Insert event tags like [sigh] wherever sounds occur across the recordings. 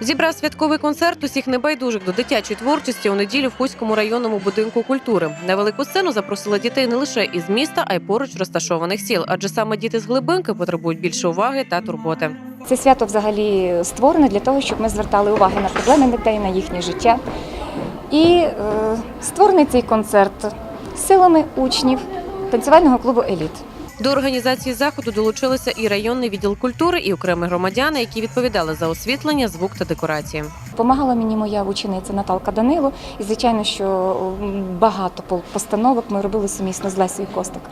Зібрав святковий концерт усіх небайдужих до дитячої творчості у неділю в Хуському районному будинку культури. На велику сцену запросили дітей не лише із міста, а й поруч розташованих сіл, адже саме діти з глибинки потребують більше уваги та турботи. Це свято взагалі створене для того, щоб ми звертали увагу на проблеми дітей, на їхнє життя. І е, створений цей концерт силами учнів танцювального клубу Еліт. До організації заходу долучилися і районний відділ культури, і окремі громадяни, які відповідали за освітлення, звук та декорації. Помагала мені моя учениця Наталка Данило. І звичайно, що багато постановок ми робили сумісно з Лесею Костик.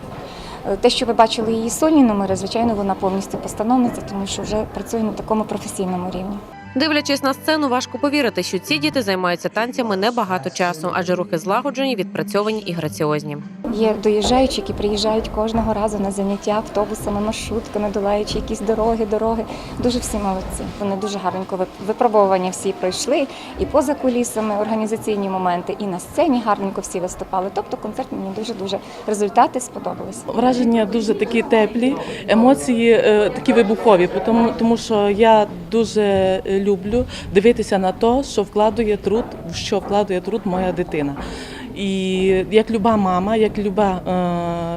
Е, Те, що ви бачили її сольні номери, звичайно, вона повністю постановниця, тому що вже працює на такому професійному рівні. Дивлячись на сцену, важко повірити, що ці діти займаються танцями небагато часу, адже рухи злагоджені, відпрацьовані і граціозні. Є доїжджаючі, які приїжджають кожного разу на заняття автобусами, маршрутками, долаючи якісь дороги, дороги. Дуже всі молодці. Вони дуже гарненько вип- випробування всі пройшли, і поза кулісами організаційні моменти, і на сцені гарненько всі виступали. Тобто концерт мені дуже дуже результати сподобались. Враження дуже такі теплі, емоції е, такі вибухові, тому, тому що я дуже е, люблю дивитися на те, що вкладує труд, що вкладує труд моя дитина. І як люба мама, як люба,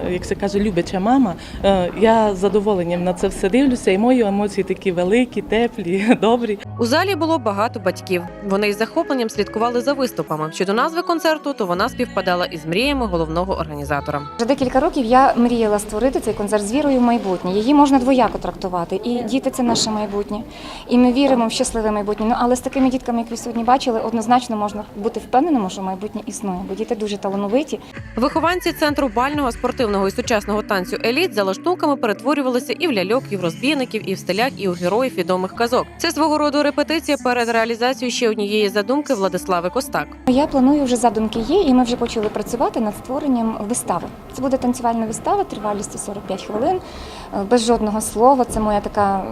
е, як це каже, любяча мама, е, я з задоволенням на це все дивлюся, і мої емоції такі великі, теплі, [laughs] добрі. У залі було багато батьків. Вони із захопленням слідкували за виступами. Щодо назви концерту, то вона співпадала із мріями головного організатора. Вже декілька років я мріяла створити цей концерт з вірою в майбутнє. Її можна двояко трактувати. І діти це наше майбутнє. І ми віримо в щасливе майбутнє. Ну але з такими дітками, як ви сьогодні бачили, однозначно можна бути впевненими, що майбутнє існує, бо діти дуже талановиті. Вихованці центру бального, спортивного і сучасного танцю еліт за лаштунками перетворювалися і в ляльок, і в розбійників, і в стиляк, і у героїв відомих казок. Це свого роду репетиція перед реалізацією ще однієї задумки Владислави Костак. Я планую вже задумки є, і ми вже почали працювати над створенням вистави. Це буде танцювальна вистава тривалістю 45 хвилин, е, без жодного слова. Це моя така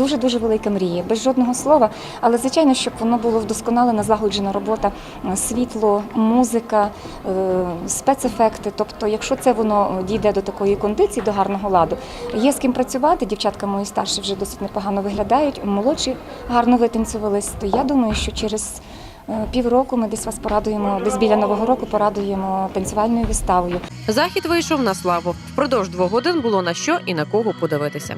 дуже дуже велика мрія, без жодного слова. Але звичайно, щоб воно було вдосконалена, злагоджена робота, е, світло, музика, е, спецефекти. Тобто, якщо це воно дійде до такої кондиції, до гарного ладу, є з ким працювати. Дівчатка мої старші вже досить непогано виглядають, молодші гарно витанцювались. То я думаю, що через Е, Півроку ми десь вас порадуємо, десь біля нового року порадуємо танцювальною виставою. Захід вийшов на славу. Впродовж двох годин було на що і на кого подивитися.